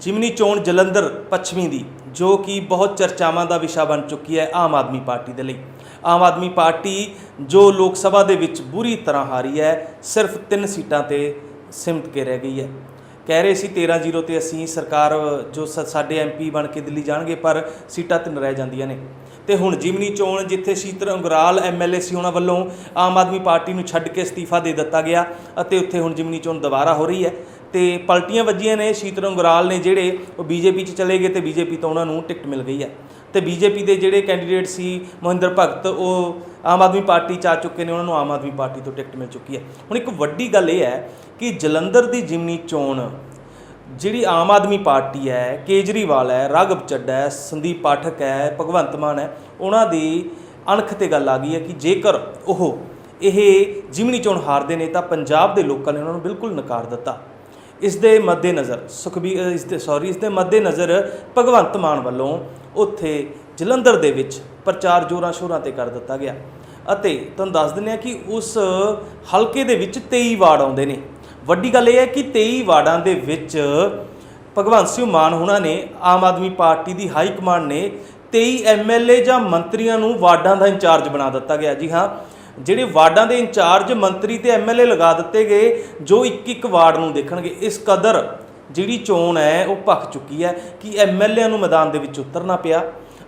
ਜਿਮਨੀ ਚੋਣ ਜਲੰਧਰ ਪੱਛਮੀ ਦੀ, ਜੋ ਕਿ ਬਹੁਤ ਚਰਚਾਵਾਂ ਦਾ ਵਿਸ਼ਾ ਬਣ ਚੁੱਕੀ ਹੈ ਆਮ ਆਦਮੀ ਪਾਰਟੀ ਦੇ ਲਈ। ਆਮ ਆਦਮੀ ਪਾਰਟੀ ਜੋ ਲੋਕ ਸਭਾ ਦੇ ਵਿੱਚ ਬੁਰੀ ਤਰ੍ਹਾਂ ਹਾਰੀ ਹੈ, ਸਿਰਫ 3 ਸੀਟਾਂ ਤੇ ਸਿਮਟ ਕੇ ਰਹਿ ਗਈ ਹੈ। ਕਹਿ ਰਹੇ ਸੀ 13-0 ਤੇ ਅਸੀਂ ਸਰਕਾਰ ਜੋ ਸ- ਸਾਡੇ ਐਮਪੀ ਬਣ ਕੇ ਦਿੱਲੀ ਜਾਣਗੇ, ਪਰ ਸੀਟਾਂ ਤਿੰਨ ਰਹਿ ਜਾਂਦੀਆਂ ਨੇ। ਤੇ ਹੁਣ ਜਿਮਨੀ ਚੋਣ ਜਿੱਥੇ ਸ਼ੀਤਲ ਅੰਗਰਾਲ ਐਮਐਲਏ ਸੀ ਉਹਨਾਂ ਵੱਲੋਂ ਆਮ ਆਦਮੀ ਪਾਰਟੀ ਨੂੰ ਛੱਡ ਕੇ ਅਸਤੀਫਾ ਦੇ ਦਿੱਤਾ ਗਿਆ ਅਤੇ ਉੱਥੇ ਹੁਣ ਜਿਮਨੀ ਚੋਣ ਦੁਬਾਰਾ ਹੋ ਰਹੀ ਹੈ। ਤੇ ਪਲਟੀਆਂ ਵੱਜੀਆਂ ਨੇ ਸ਼ੀਤਲ ਅੰਗਰਾਲ ਨੇ ਜਿਹੜੇ ਉਹ ਬੀਜੇਪੀ 'ਚ ਚਲੇ ਗਏ ਤੇ ਬੀਜੇਪੀ ਤੋਂ ਉਹਨਾਂ ਨੂੰ ਟਿਕਟ ਮਿਲ ਗਈ ਹੈ ਤੇ ਬੀਜੇਪੀ ਦੇ ਜਿਹੜੇ ਕੈਂਡੀਡੇਟ ਸੀ ਮਹਿੰਦਰ ਭਗਤ, ਉਹ ਆਮ ਆਦਮੀ ਪਾਰਟੀ 'ਚ ਆ ਚੁੱਕੇ ਨੇ, ਉਹਨਾਂ ਨੂੰ ਆਮ ਆਦਮੀ ਪਾਰਟੀ ਤੋਂ ਟਿਕਟ ਮਿਲ ਚੁੱਕੀ ਹੈ ਹੁਣ ਇੱਕ ਵੱਡੀ ਗੱਲ ਇਹ ਹੈ ਕਿ ਜਲੰਧਰ ਦੀ ਜਿਮਨੀ ਚੋਣ ਜਿਹੜੀ ਆਮ ਆਦਮੀ ਪਾਰਟੀ ਹੈ, ਕੇਜਰੀਵਾਲ ਹੈ, ਰਾਘਵ ਚੱਡਾ ਹੈ, ਸੰਦੀਪ ਪਾਠਕ ਹੈ, ਭਗਵੰਤ ਮਾਨ ਹੈ, ਉਹਨਾਂ ਦੀ ਅਣਖ ਤੇ ਗੱਲ ਆ ਗਈ ਹੈ ਕਿ ਜੇਕਰ ਉਹ ਇਹ ਜਿਮਨੀ ਚੋਣ ਹਾਰਦੇ ਨੇ ਤਾਂ ਪੰਜਾਬ ਦੇ ਲੋਕਾਂ ਨੇ ਉਹਨਾਂ ਨੂੰ ਬਿਲਕੁਲ ਨਕਾਰ ਦਿੱਤਾ। ਇਸ ਦੇ ਮੱਦੇਨਜ਼ਰ ਸੁਖਬੀਰ ਅ, ਇਸ ਦੇ ਸੌਰੀ ਇਸ ਦੇ ਮੱਦੇਨਜ਼ਰ ਭਗਵੰਤ ਮਾਨ ਵੱਲੋਂ ਉੱਥੇ ਜਲੰਧਰ ਦੇ ਵਿੱਚ ਪ੍ਰਚਾਰ ਜੋਰਾਂ ਸ਼ੋਰਾਂ ਤੇ ਕਰ ਦਿੱਤਾ ਗਿਆ। ਅਤੇ ਤੁਹਾਨੂੰ ਦੱਸ ਦਿੰਦੇ ਹਾਂ ਕਿ ਉਸ ਹਲਕੇ ਦੇ ਵਿੱਚ 23 ਵਾਰਡ ਆਉਂਦੇ ਨੇ। ਵੱਡੀ ਗੱਲ ਇਹ ਹੈ ਕਿ 23 ਵਾਰਡਾਂ ਦੇ ਵਿੱਚ ਭਗਵੰਤ ਸਿੰਘ ਮਾਨ ਹੁਣਾਂ ਨੇ ਆਮ ਆਦਮੀ ਪਾਰਟੀ ਦੀ ਹਾਈ ਕਮਾਂਡ ਨੇ 23 ਐਮਐਲਏ ਜਾਂ ਮੰਤਰੀਆਂ ਨੂੰ ਵਾਰਡਾਂ ਦਾ ਇੰਚਾਰਜ ਬਣਾ ਦਿੱਤਾ ਗਿਆ। ਜੀ ਹਾਂ ਜਿਹੜੇ ਵਾਰਡਾਂ ਦੇ ਇੰਚਾਰਜ ਮੰਤਰੀ ਤੇ ਐਮਐਲਏ ਲਗਾ ਦਿੱਤੇ ਗਏ, ਜੋ ਇੱਕ ਇੱਕ ਵਾਰਡ ਨੂੰ ਦੇਖਣਗੇ। ਇਸ ਕਦਰ ਜਿਹੜੀ ਚੋਣ ਹੈ, ਉਹ ਭਖ ਚੁੱਕੀ ਹੈ ਕਿ ਐਮਐਲਏ ਨੂੰ ਮੈਦਾਨ ਦੇ ਵਿੱਚ ਉਤਰਨਾ ਪਿਆ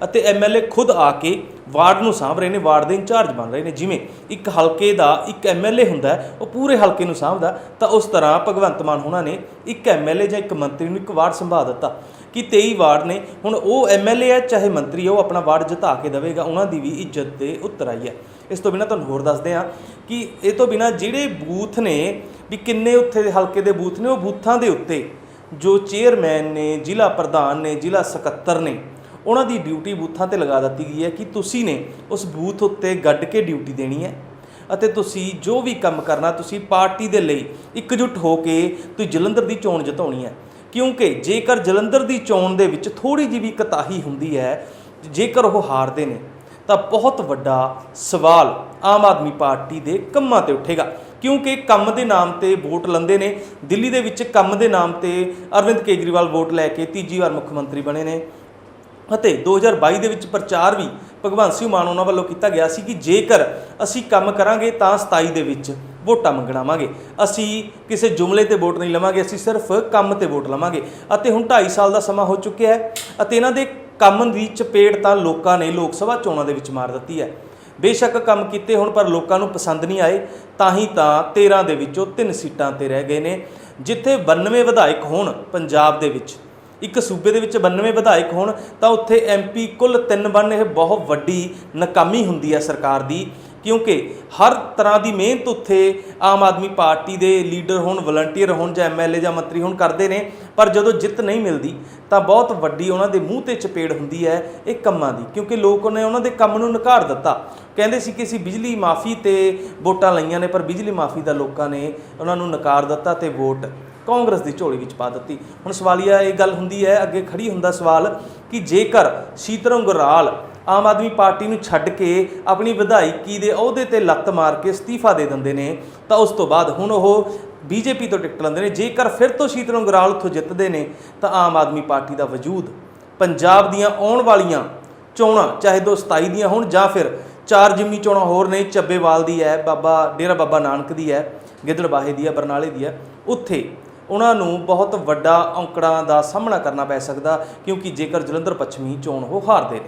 ਅਤੇ ਐਮਐਲਏ ਖੁਦ ਆ ਕੇ ਵਾਰਡ ਨੂੰ ਸਾਂਭ ਰਹੇ ਨੇ, ਵਾਰਡ ਦੇ ਇੰਚਾਰਜ ਬਣ ਰਹੇ ਨੇ। ਜਿਵੇਂ ਇੱਕ ਹਲਕੇ ਦਾ ਇੱਕ ਐਮਐਲਏ ਹੁੰਦਾ ਉਹ ਪੂਰੇ ਹਲਕੇ ਨੂੰ ਸਾਂਭਦਾ, ਤਾਂ ਉਸ ਤਰ੍ਹਾਂ ਭਗਵੰਤ ਮਾਨ ਹੁਣਾਂ ਨੇ ਇੱਕ ਐਮਐਲਏ ਜਾਂ ਇੱਕ ਮੰਤਰੀ ਨੂੰ ਇੱਕ ਵਾਰਡ ਸੰਭਾਲ ਦਿੱਤਾ ਕਿ 23 ਵਾਰਡ ਨੇ। ਹੁਣ ਉਹ ਐਮਐਲਏ ਹੈ, ਚਾਹੇ ਮੰਤਰੀ ਹੈ, ਉਹ ਆਪਣਾ ਵਾਰਡ ਜਿਤਾ ਕੇ ਦੇਵੇਗਾ, ਉਹਨਾਂ ਦੀ ਵੀ ਇੱਜ਼ਤ ਤੇ ਉੱਤਰ ਆਈ ਹੈ। ਇਸ ਤੋਂ ਬਿਨਾ ਤੁਹਾਨੂੰ ਹੋਰ ਦੱਸਦੇ ਹਾਂ ਕਿ ਇਹ ਤੋਂ ਬਿਨਾ ਜਿਹੜੇ ਬੂਥ ਨੇ ਵੀ ਕਿੰਨੇ ਉੱਥੇ ਦੇ ਹਲਕੇ ਦੇ ਬੂਥ ਨੇ, ਉਹ ਬੂਥਾਂ ਦੇ ਉੱਤੇ ਜੋ ਚੇਅਰਮੈਨ ਨੇ, ਜ਼ਿਲ੍ਹਾ ਪ੍ਰਧਾਨ ਨੇ, ਜ਼ਿਲ੍ਹਾ ਸਕੱਤਰ ਨੇ, ਉਹਨਾਂ ਦੀ ਡਿਊਟੀ ਬੂਥਾਂ ਤੇ ਲਗਾ ਦਿੱਤੀ ਗਈ ਹੈ ਕਿ ਤੁਸੀਂ ਨੇ ਉਸ ਬੂਥ ਉੱਤੇ ਗੱਡ ਕੇ ਡਿਊਟੀ ਦੇਣੀ ਹੈ ਅਤੇ ਤੁਸੀਂ ਜੋ ਵੀ ਕੰਮ ਕਰਨਾ, ਤੁਸੀਂ ਪਾਰਟੀ ਦੇ ਲਈ ਇਕਜੁੱਟ ਹੋ ਕੇ ਤੁਸੀਂ ਜਲੰਧਰ ਦੀ ਚੋਣ ਜਿਤਾਉਣੀ ਹੈ। ਕਿਉਂਕਿ ਜੇਕਰ ਜਲੰਧਰ ਦੀ ਚੋਣ ਦੇ ਵਿੱਚ ਥੋੜੀ ਜਿਹੀ ਵੀ ਕਤਾਹੀ ਹੁੰਦੀ ਹੈ, ਜੇਕਰ ਉਹ ਹਾਰਦੇ ਨੇ ਤਾਂ ਬਹੁਤ ਵੱਡਾ ਸਵਾਲ ਆਮ ਆਦਮੀ ਪਾਰਟੀ ਦੇ ਕੰਮਾਂ ਤੇ ਉੱਠੇਗਾ। ਕਿਉਂਕਿ ਕੰਮ ਦੇ ਨਾਮ ਤੇ ਵੋਟ ਲੰਦੇ ਨੇ। ਦਿੱਲੀ ਦੇ ਵਿੱਚ ਕੰਮ ਦੇ ਨਾਮ ਤੇ ਅਰਵਿੰਦ ਕੇਜਰੀਵਾਲ ਵੋਟ ਲੈ ਕੇ ਤੀਜੀ ਵਾਰ ਮੁੱਖ ਮੰਤਰੀ ਬਣੇ ਨੇ। ਅਤੇ 2022 ਦੇ ਵਿੱਚ ਪ੍ਰਚਾਰ ਵੀ ਭਗਵੰਤ ਸਿੰਘ ਮਾਨ ਉਹਨਾਂ ਵੱਲੋਂ ਕੀਤਾ ਗਿਆ ਸੀ ਕਿ ਜੇਕਰ ਅਸੀਂ ਕੰਮ ਕਰਾਂਗੇ ਤਾਂ 27 ਦੇ ਵਿੱਚ ਵੋਟਾਂ ਮੰਗਣਾਵਾਂਗੇ ਅਸੀਂ ਕਿਸੇ ਜੁਮਲੇ ਤੇ ਵੋਟ ਨਹੀਂ ਲਵਾਂਗੇ, ਅਸੀਂ ਸਿਰਫ ਕੰਮ ਤੇ ਵੋਟ ਲਵਾਂਗੇ। ਅਤੇ ਹੁਣ 2.5 ਸਾਲ ਦਾ ਸਮਾਂ ਹੋ ਚੁੱਕਿਆ ਹੈ। ਅਤੇ ਇਹਨਾਂ ਦੇ ਕੰਮ ਦੀ ਚਪੇੜ ਤਾਂ ਲੋਕਾਂ ਨੇ ਲੋਕ ਸਭਾ ਚੋਣਾਂ ਦੇ ਵਿੱਚ ਮਾਰ ਦਿੱਤੀ ਹੈ। ਬੇਸ਼ੱਕ ਕੰਮ ਕੀਤੇ ਹੁਣ ਪਰ ਲੋਕਾਂ ਨੂੰ ਪਸੰਦ ਨਹੀਂ ਆਏ, ਤਾਂ ਹੀ ਤਾਂ 13 ਦੇ ਵਿੱਚੋਂ 3 ਸੀਟਾਂ ਤੇ ਰਹਿ ਗਏ ਨੇ, ਜਿੱਥੇ 92 ਵਿਧਾਇਕ ਹੋਣ ਪੰਜਾਬ ਦੇ ਵਿੱਚ। ਇੱਕ ਸੂਬੇ ਦੇ ਵਿੱਚ 92 ਵਿਧਾਇਕ ਹੋਣ ਤਾਂ ਉੱਥੇ ਐਮਪੀ ਕੁੱਲ 3 ਬਣ ਇਹ ਬਹੁਤ ਵੱਡੀ ਨਾਕਾਮੀ ਹੁੰਦੀ ਹੈ ਸਰਕਾਰ ਦੀ। ਕਿਉਂਕਿ ਹਰ ਤਰ੍ਹਾਂ ਦੀ ਮਿਹਨਤ ਉੱਥੇ ਆਮ ਆਦਮੀ ਪਾਰਟੀ ਦੇ ਲੀਡਰ ਹੋਣ ਵਲੰਟੀਅਰ ਹੋਣ ਜਾਂ ਐਮਐਲਏ ਜਾਂ ਮੰਤਰੀ ਹੋਣ ਕਰਦੇ ਨੇ, ਪਰ ਜਦੋਂ ਜਿੱਤ ਨਹੀਂ ਮਿਲਦੀ, ਤਾਂ ਬਹੁਤ ਵੱਡੀ ਉਹਨਾਂ ਦੇ ਮੂੰਹ ਤੇ ਚਪੇੜ ਹੁੰਦੀ ਹੈ ਇਹ ਕੰਮਾਂ ਦੀ, ਕਿਉਂਕਿ ਲੋਕ ਨੇ ਉਹਨਾਂ ਦੇ ਕੰਮ ਨੂੰ ਨਕਾਰ ਦਿੱਤਾ। ਕਹਿੰਦੇ ਸੀ ਕਿ ਅਸੀਂ ਬਿਜਲੀ ਮਾਫੀ ਤੇ ਵੋਟਾਂ ਲਈਆਂ ਨੇ, ਪਰ ਬਿਜਲੀ ਮਾਫੀ ਦਾ ਲੋਕਾਂ ਨੇ ਉਹਨਾਂ ਨੂੰ ਨਕਾਰ ਦਿੱਤਾ ਤੇ ਵੋਟ ਕਾਂਗਰਸ ਦੀ ਝੋਲੀ ਵਿੱਚ ਪਾ ਦਿੱਤੀ। ਹੁਣ ਸਵਾਲੀਆ ਇਹ ਗੱਲ ਹੁੰਦੀ ਹੈ, ਅੱਗੇ ਖੜੀ ਹੁੰਦਾ ਸਵਾਲ ਕਿ ਜੇਕਰ ਸ਼ੀਤਰੰਗ ਗੁਰਾਲ ਆਮ ਆਦਮੀ ਪਾਰਟੀ ਨੂੰ ਛੱਡ ਕੇ ਆਪਣੀ ਵਿਧਾਇਕੀ ਦੇ ਅਹੁਦੇ ਤੇ ਲੱਤ ਮਾਰ ਕੇ ਅਸਤੀਫਾ ਦੇ ਦਿੰਦੇ ਨੇ, ਤਾਂ ਉਸ ਤੋਂ ਬਾਅਦ ਹੁਣ ਉਹ ਬੀਜੇਪੀ ਤੋਂ ਟਿਕਟ ਲੈਂਦੇ ਨੇ। ਜੇਕਰ ਫਿਰ ਤੋਂ ਸ਼ੀਤਰੰਗ ਗੁਰਾਲ ਉੱਥੋਂ ਜਿੱਤਦੇ ਨੇ, ਤਾਂ ਆਮ ਆਦਮੀ ਪਾਰਟੀ ਦਾ ਵਜੂਦ ਪੰਜਾਬ ਦੀਆਂ ਆਉਣ ਵਾਲੀਆਂ ਚੋਣਾਂ, ਚਾਹੇ 227 ਦੀਆਂ ਹੋਣ ਜਾਂ ਫਿਰ ਚਾਰ ਜਿਮਨੀ ਚੋਣਾਂ ਹੋਰ ਨੇ, ਚੱਬੇਵਾਲ ਦੀ ਹੈ, ਬਾਬਾ, ਡੇਰਾ ਬਾਬਾ ਨਾਨਕ ਦੀ ਹੈ ਗਿੱਦੜਬਾਹੇ ਦੀ ਹੈ, ਬਰਨਾਲੇ ਦੀ ਹੈ, ਉੱਥੇ ਉਹਨਾਂ ਨੂੰ ਬਹੁਤ ਵੱਡਾ ਔਂਕੜਾਂ ਦਾ ਸਾਹਮਣਾ ਕਰਨਾ ਪੈ ਸਕਦਾ, ਕਿਉਂਕਿ ਜੇਕਰ ਜਲੰਧਰ ਪੱਛਮੀ ਚੋਣ ਉਹ ਹਾਰਦੇ ਨੇ।